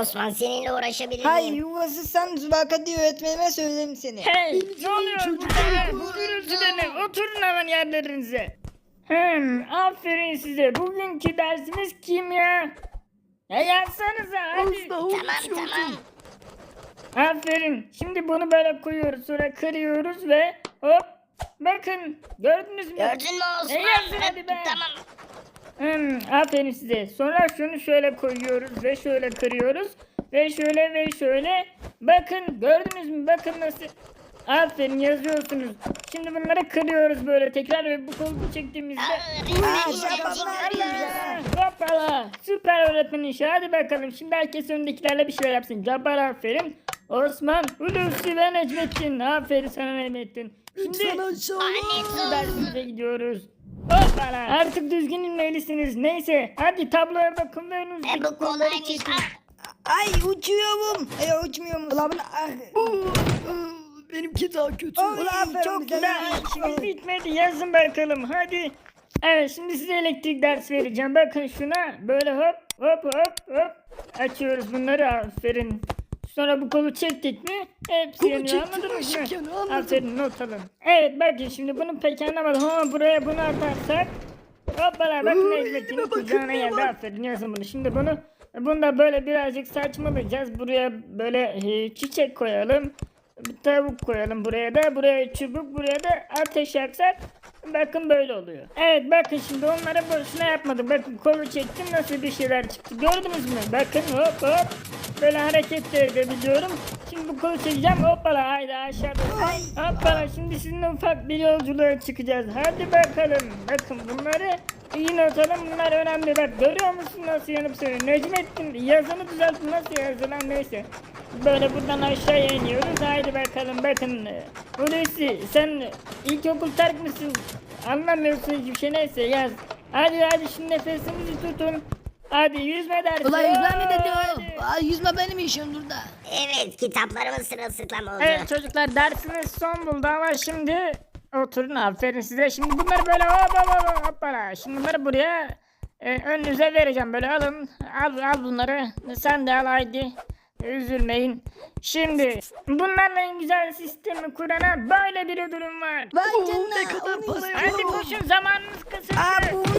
Osman seninle uğraşabilir Hayır miyim? yuvası sen Zulakati öğretmenime söylerim seni. Hey ne oluyor çocuklar, burada? Bu gürültüde ne? Oturun hemen yerlerinize. Hmm, aferin size. Bugünkü dersimiz kimya. Ya yazsanıza hadi. Tamam tamam. Aferin. Şimdi bunu böyle koyuyoruz. Sonra kırıyoruz ve hop. Bakın gördünüz mü? Gördün mü Osman? E, yazın hadi be. Tamam. Hmm, aferin size. Sonra şunu şöyle koyuyoruz ve şöyle kırıyoruz. Ve şöyle ve şöyle. Bakın gördünüz mü? Bakın nasıl. Aferin yazıyorsunuz. Şimdi bunları kırıyoruz böyle tekrar ve bu kolu çektiğimizde. Hoppala. Süper öğretmen işi. Hadi bakalım. Şimdi herkes önündekilerle bir şeyler yapsın. Cabbar aferin. Osman, Hulusi ve Necmettin. Aferin sana Necmettin. Şimdi Lütfen aşağı. Dersimize gidiyoruz. Hoppala. Artık düzgün inmelisiniz. Neyse. Hadi tabloya bakın ve E, önünüzdeki bu kolları kolaymış. çekin. Ah, Ay uçuyorum. Ay uçmuyorum. Ulan bunu ah. Benimki daha kötü. Ay, aferin Çok bize. güzel. Şimdi bitmedi. Yazın bakalım. Hadi. Evet şimdi size elektrik dersi vereceğim. Bakın şuna. Böyle hop hop hop hop. Açıyoruz bunları. Aferin. Sonra bu kolu çektik mi? Hepsi Kolu yanıyor. çektim, Anladınız mı? anladım. Aferin not alın. Evet bakın şimdi bunu pek anlamadım ama buraya bunu atarsak. Hoppala Oy, Necmettin'in kucağına geldi. Aferin yazın bunu. Şimdi bunu bunu da böyle birazcık saçmalayacağız. Buraya böyle e, çiçek koyalım. Bir tavuk koyalım buraya da. Buraya çubuk, buraya da ateş yaksak. Bakın böyle oluyor. Evet bakın şimdi onlara boşuna yapmadım. Bakın kolu çektim nasıl bir şeyler çıktı. Gördünüz mü? Bakın hop hop. Böyle hareket de edebiliyorum. Şimdi bu kolu çekeceğim. Hoppala haydi aşağıda. Hoppala şimdi sizinle ufak bir yolculuğa çıkacağız. Hadi bakalım. Bakın bunları iyi not alın. Bunlar önemli. Bak görüyor musun nasıl yanıp sönüyor? Necmettin yazını düzeltin nasıl yazılan neyse. Böyle buradan aşağıya iniyoruz. Haydi bakalım bakın. Hulusi sen ilkokul terk misin? Anlamıyorsun hiçbir şey neyse yaz. Hadi hadi şimdi nefesinizi tutun. Hadi yüzme dersi. Ulan yüzme mi dedi o? Aa, yüzme benim işim burada. Evet kitaplarımın sırılsıklam oldu. Evet çocuklar dersiniz son buldu ama şimdi oturun aferin size. Şimdi bunları böyle hop hop hop hoppala. Şimdi bunları buraya e, önünüze vereceğim böyle alın. Al al bunları. Sen de al haydi. Üzülmeyin. Şimdi bunlarla en güzel sistemi kurana böyle bir ödülüm var. Vay canına. ne kadar para. Hadi koşun zamanınız kısıtlı. Aa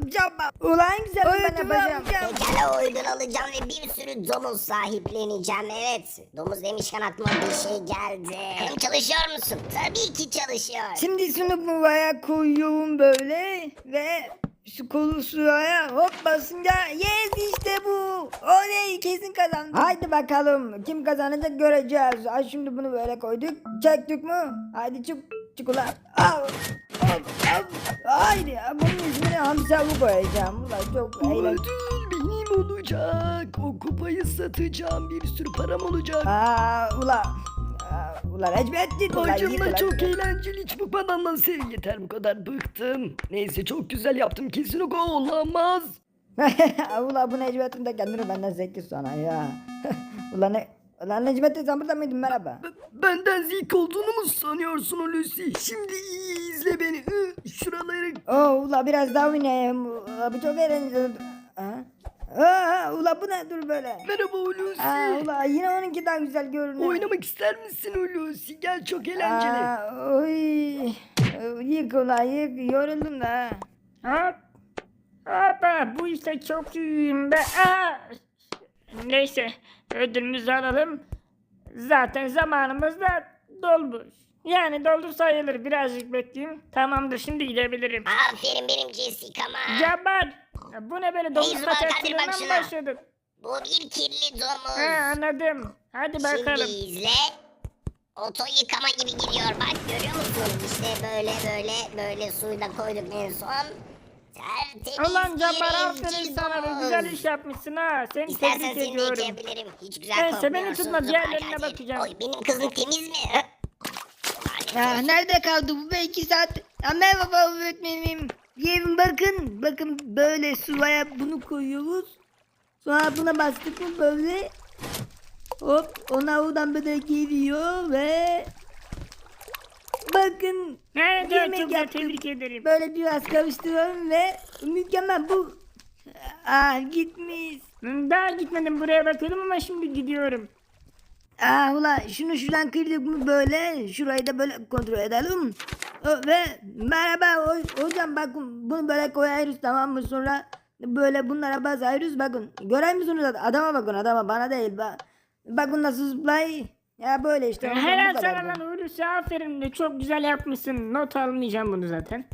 bunu cama. Ulan güzel ben yapacağım. Pekala uygun alacağım ve bir sürü domuz sahipleneceğim. Evet. Domuz demişken aklıma bir şey geldi. Bakalım çalışıyor musun? Tabii ki çalışıyor. Şimdi sınıfıma koyuyorum böyle ve şu kolu suya hop basınca yes işte bu. Oley kesin kazandım. Haydi bakalım kim kazanacak göreceğiz. Ay şimdi bunu böyle koyduk. Çektik mi? Haydi çık çık ulan. Al. Hop. Haydi bunun ismini Hamza bu koyacağım. Ulan çok Bu eğlenceli. benim olacak. O kupayı satacağım. Bir sürü param olacak. Aa ulan. Aa, Ulan Ecmettin. ulan Acımla yıkılan- çok eğlenceli. Hiç bıkmadan lan sev. Yeter bu kadar bıktım. Neyse çok güzel yaptım. Kesin o olamaz. Ulan bu Necmettin de kendini benden zeki sana ya. ulan ne? Ulan Necmettin sen burada mıydın merhaba? B- benden zik olduğunu mu sanıyorsun Hulusi? Şimdi iyi izle beni. Şuraları Oo ula biraz daha oynayayım. Ula bu çok eğlenceli. Ha? Aa, ula bu ne dur böyle? Merhaba Hulusi. Aa, ula yine onunki daha güzel görünüyor. Oynamak ister misin Hulusi? Gel çok eğlenceli. Aa, oy. Yık ula yık yoruldum da. Hop. Hoppa bu işte çok iyiyim be. Aa! Neyse ödülümüzü alalım. Zaten zamanımız da dolmuş. Yani doldu sayılır. Birazcık bekleyeyim. Tamamdır şimdi gidebilirim. Aferin benim Jessica'ma. Cabbar. Bu ne böyle domuz hadi patatesinden bak şuna. başladık? Bu bir kirli domuz. Ha anladım. Hadi bakalım. Şimdi izle. Oto yıkama gibi gidiyor bak görüyor musun? İşte böyle böyle böyle suyu da koyduk en son. Tertemiz Ulan Cabbar bir aferin evcil sana be. domuz. Güzel iş yapmışsın ha. Seni İstersen tebrik seni de ediyorum. yıkayabilirim. Hiç güzel Neyse, beni kokmuyorsun. tutma, diğerlerine bakacağım. Oy benim kızım temiz mi? Hı? Ya, nerede kaldı bu be iki saat? Ya, merhaba öğretmenim. Yerim bakın. Bakın böyle suya bunu koyuyoruz. Sonra buna bastık mı böyle. Hop ona oradan böyle geliyor ve bakın Evet, Yemek çok yaptım. tebrik ederim. böyle biraz karıştırıyorum ve mükemmel bu. Aa gitmiş. Daha gitmedim buraya bakıyordum ama şimdi gidiyorum. Aa ula şunu şuradan kırdık mı böyle şurayı da böyle kontrol edelim. Ve merhaba ho- hocam bakın bunu böyle koyuyoruz tamam mı sonra böyle bunlara basıyoruz bakın görüyor musunuz adama bakın adama bana değil bak. Bakın nasıl zıplay. Ya böyle işte. Helal kadar sana lan Hulusi aferin de çok güzel yapmışsın. Not almayacağım bunu zaten.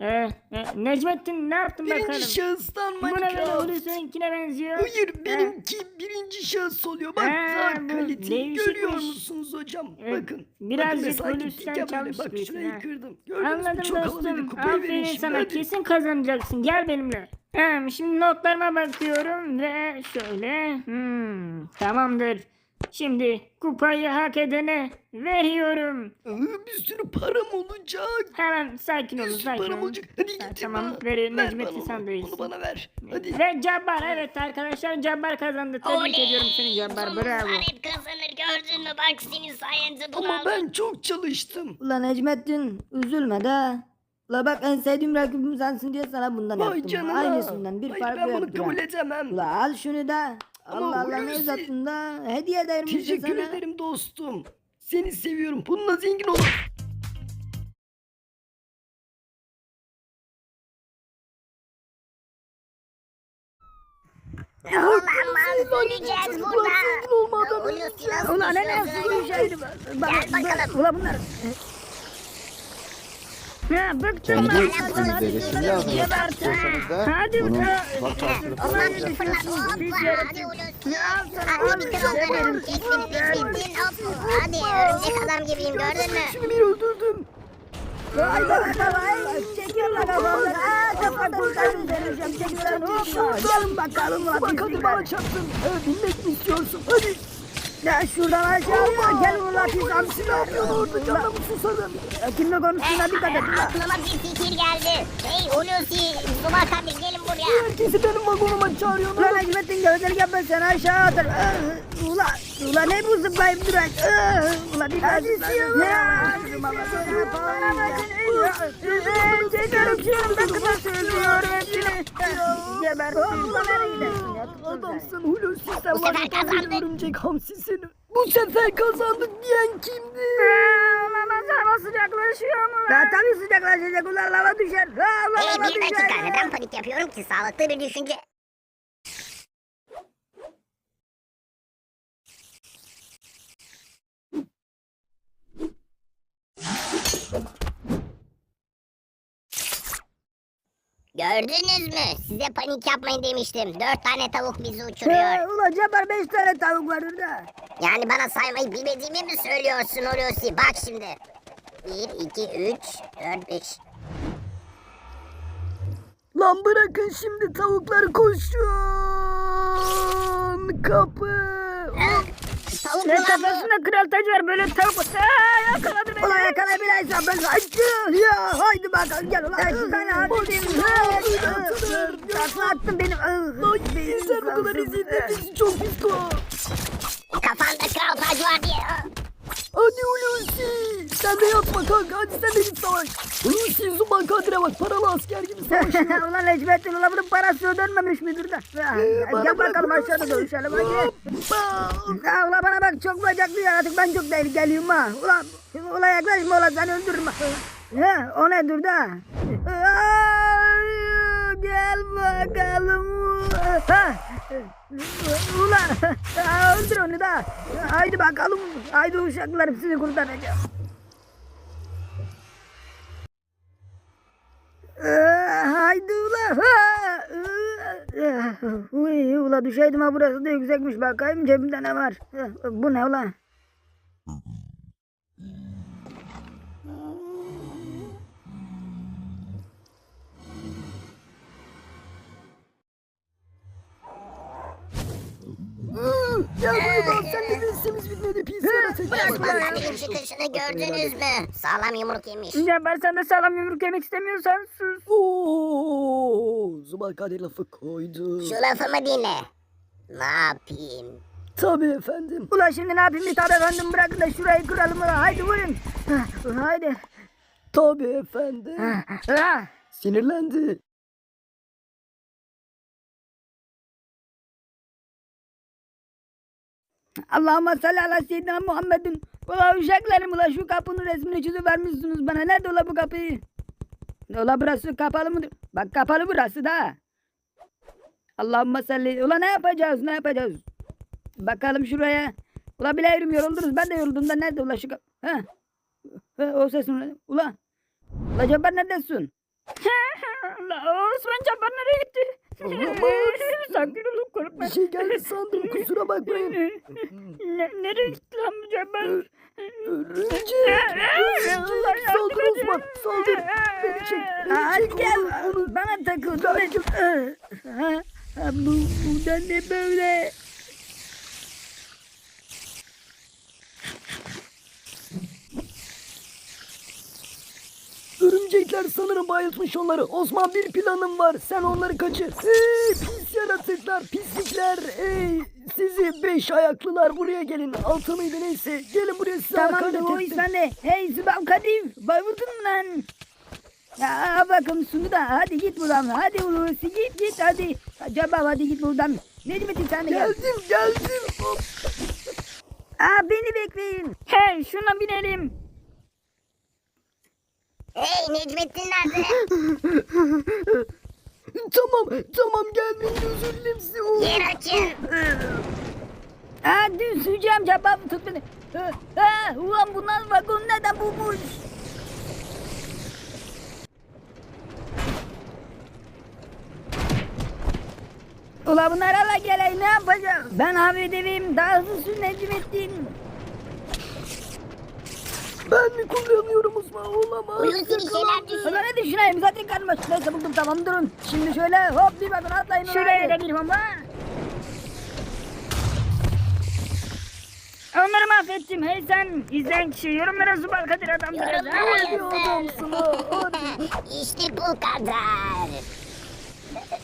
Ee, e, Necmettin ne yaptın bakalım? Birinci şahıstan Bu ne böyle Minecraft. Hulusi'ninkine benziyor. Hayır benimki birinci şahıs oluyor. Bak Ha, daha bu kaliteli değişikmiş. görüyor musunuz hocam? Evet, Bakın. birazcık mesela Hulusi'den gittik ya böyle. çalmış Bak şurayı ha. kırdım. Gördünüz mü? Anladım Çok havalıydı. dostum. Kupayı verin Aferin şimdi, sana hadi. kesin kazanacaksın. Gel benimle. Hem şimdi notlarıma bakıyorum ve şöyle. Hmm, tamamdır. Şimdi kupayı hak edene veriyorum. Aa, Bir sürü param olacak. Hemen sakin Bir olun sürü sakin param olun. olacak. Hadi Ha, git tamam, bana. verin, Ver Necmettin bana sen onu. de iyisin. Onu bana ver. Hadi. Ve Cabbar evet arkadaşlar Cabbar kazandı. Tebrik Oley! ediyorum seni Cabbar Domuzlar bravo. hep kazanır gördün mü? Bak senin sayende bunu Ama aldım. ben çok çalıştım. Ulan Necmettin üzülme de. La bak en sevdiğim rakibim sensin diye sana bundan Vay yaptım. canına. Aynısından bir Hayır, farkı ben bunu yoktur. kabul ha. edemem. Ula al şunu da. Allah Allah ne Hulusi- uzattın da. Hediye ederim işte Teşekkür sana. ederim dostum. Seni seviyorum. Bununla zengin olur. Olamaz öleceğiz burada. Hulusi nasıl Ulan ne düşüyorsun nasıl? Bak, Gel bakalım. Ula bunlar. Ha, bıktım Kendi ben. sizleri şimdi yazmak istiyorsanız da Hadi bunun bakalım. bak karşılıklı Ulan olacaksınız. fırlat hoppa hadi Hulusi. Hadi bitir onları. Kestin bittin hop. Hadi örümcek adam gibiyim gördün mü? Şimdi bir öldürdüm. Ay bak ay. Çekiyorlar kafamdan. Aa kafadan uçarım vereceğim. Çekiyorlar hoppa. Gelin bakalım ulan Bak hadi pislikler. bana çarptın. Evet, bilmek mi istiyorsun? Hadi. Ya şuradan aşağı gel ulan pis hamsi. Ne yapıyorsun orada? Canına mı susadın? Kimle konuştuğuna dikkat et. Aklıma bir fikir geldi. Hey Hulusi, Zuma kardeş gelin buraya. Herkesi benim vagonuma çağırıyorsun. Ulan Necmettin gözleri yapma seni aşağı atar. Ah, Ulan, ulan ne bu zıplayıp duran? Ah, Ulan bir daha zıplayın. Ya, bana bakın. Çekerim şimdi bakıma söylüyorum hepsini. Gebertin. Ulan nereye gidersin ya? Adamsın Hulusi sen Bu var sefer ya, bir kazandık. örümcek hamsi seni. Bu sefer kazandık diyen kimdi? Olamaz hava sıcaklaşıyor mu? Ya tabii sıcaklaşacak ulan lava düşer. Ha, ulan Hey lava bir dakika düşer. neden panik yapıyorum ki? Sağlıklı bir düşünce. Gördünüz mü? Size panik yapmayın demiştim. Dört tane tavuk bizi uçuruyor. He, Ulan Cabbar beş tane tavuk var orada. Yani bana saymayı bilmediğimi mi söylüyorsun Hulusi? Bak şimdi. Bir, iki, üç, dört, beş. Lan bırakın şimdi tavukları koşun. Kapı. Lan kafasında kral taç var böyle tavuk. Aa, yakaladı beni. Ulan yakalayabilen ben saçtı. Ya haydi bakalım gel ulan. Kaç tane atayım. Takla attın benim. Ay yeter bu kadar izledim. Çok pis. Kafanda kral tacı var diye. Hadi Hulusi. Sen de yapma kanka. Hadi sen de git savaş. Hulusi Zuman Kadir'e bak. Paralı asker gibi savaşıyor. ulan Necmettin ulan bunun parası ödenmemiş midir de? bana Gel bırak bakalım aşağıda dövüşelim hadi. Ya ulan bana bak çok bacaklı yaratık ben çok tehlikeliyim ha. Ulan, ulan yaklaşma ulan seni öldürürüm. Ha, o ne dur da? Ay, Gel bakalım. Ha. Ulan öldür onu da. Haydi bakalım. Haydi uşaklarım sizi kurtaracağım. Ee, Haydi ula. Ee, Uy, ula düşeydim ha burası da yüksekmiş bakayım cebimde ne var. Bu ne ula? Ya Zuman sen de listemiz bitmedi. Pis yaratık. Osman Kadir'in çıkışını gördünüz mü? Sağlam yumruk yemiş. Cabbar sen de sağlam yumruk yemek istemiyorsan sus. Oo, Zuman Kadir lafı koydu. Şu lafımı dinle. Ne yapayım? Tabii efendim. Ula şimdi ne yapayım bir tabi efendim bırakın da şurayı kıralım ula. Haydi vurun. Ha, Haydi. Tabii efendim. Sinirlendi. Allahümme salli ala seyyidina Muhammedin. Ula uşaklarım ula şu kapının resmini çizivermişsiniz bana. Nerede ula bu kapı? Ula burası kapalı mıdır? Bak kapalı burası da. Allahümme salli. Ula ne yapacağız ne yapacağız? Bakalım şuraya. Ula biliyorum yoruldunuz. Ben de yoruldum da nerede ula şu kapı? Ha? Ha, o ses mi? Ula. Ula Cabbar neredesin? Allah Osman Cabbar nereye gitti? Olamaz. Sakin olun korkma. Bir şey geldi sandım kusura bakmayın. Ne, nereye gitti lan bu Cabbar? Örümcek. Örümcek. Saldır Osman. Saldır. Beni çek. Beni çek. Onu. Bana takıl. Bu, bu da ne böyle? Örümcekler sanırım bayıltmış onları. Osman bir planım var. Sen onları kaçır. Ey pis yaratıklar, pislikler. Ey sizi beş ayaklılar buraya gelin. Altı mıydı neyse. Gelin buraya size Tamamdır hakaret o ettim. iş bende. Hey Sübam Kadir. Bayıldın mı lan? Ya bakalım şunu da. Hadi git buradan. Hadi Hulusi git git hadi. Acaba hadi git buradan. Necmettin sen de gel. Geldim geldim. Hop. Aa, beni bekleyin. Hey şuna binelim. Hey Necmettin nerede? Tamam tamam geldim özür dilerim size. Oh. Yer açın. Aa, dün süreceğim Cabbar tut beni. Ha, ulan bunlar vagon neden bulmuş? Ulan bunlar hala geley ne yapacağız? Ben abi devim daha hızlı sür Necmettin. Ben mi kullanıyorum Hulusi bir şeyler düşün. Ne düşüneyim zaten karnım aç. Neyse buldum tamam durun. Şimdi şöyle hop bir bakın atlayın. Şuraya da bir bomba. Onları mahvettim. Hey sen izleyen kişi yorumlara Zubal Kadir adamdır. Yorumlara yazın. İşte bu kadar.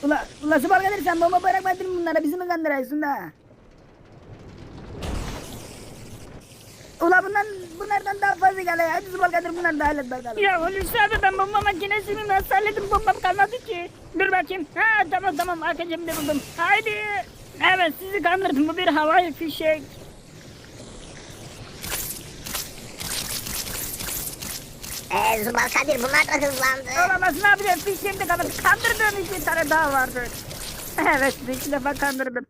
Ula, ula Sıbar Kadir sen bomba bırakmadın bunlara bizi mi kandırıyorsun da? Ula bundan, bunlardan daha fazla geliyor. Hadi Sıbar Kadir bunları da hallet bakalım. Ya Hulusi abi ben bomba makinesi miyim? Nasıl halledim bombam kalmadı ki. Dur bakayım. Ha tamam tamam arka cebimde buldum. Haydi. Evet sizi kandırdım. Bu bir havai fişek. Ee, Zubal Kadir bunlar da hızlandı. Olamaz ne yapacağım? Fişeğim de kalmadı. Kandırdığım iki tane daha vardı. Evet bir iki defa kandırdım.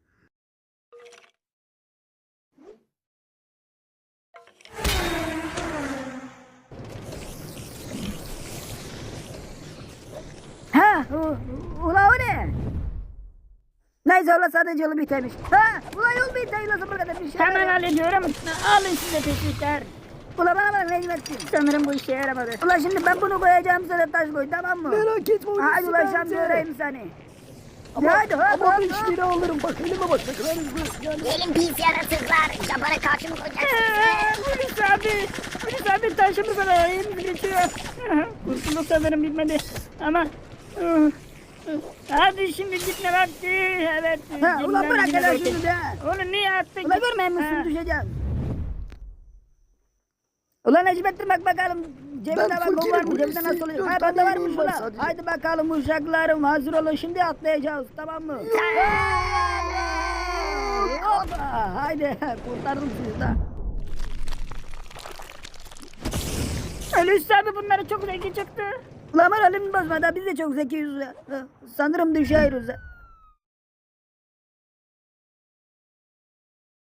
Ha, ula o ne? Neyse ula sadece yolu bitermiş. Ha, ula yol ula Sıbar Kadir bir şey. Hemen hallediyorum. Alın size teşvikler. Ula bana bak Necmettin. Sanırım bu işe yaramadı. Ula şimdi ben bunu koyacağım sana taş koy tamam mı? Merak etme Hulusi Hadi ben ulaşam de. göreyim seni. Ama, Hadi, hadi, ama hadi. beş lira alırım. Bak elime bak. Ne kadar hızlı. Yani Gelin pis yaratıklar. Cabara karşı mı koyacaksınız? Polis abi. Polis abi taşımıza da elimiz geçiyor. Kurtuluk sanırım bitmedi. Ama... Hadi şimdi gitme vakti. Evet. Ha, ulan bırak hele şunu da. Onu niye attın? Ula ki? görmüyor musun Ha. düşeceğiz. Ulan Necmettin bak bakalım. Cebinde bak o var mı? Cebinde nasıl oluyor? Ha bende varmış ulan. sadece. Haydi bakalım uşaklarım hazır olun şimdi atlayacağız tamam mı? Hoppa haydi kurtardım sizi de. Hulusi abi bunları çok zeki çıktı. Ulan moralimi bozma da biz de çok zekiyiz. Sanırım düşüyoruz.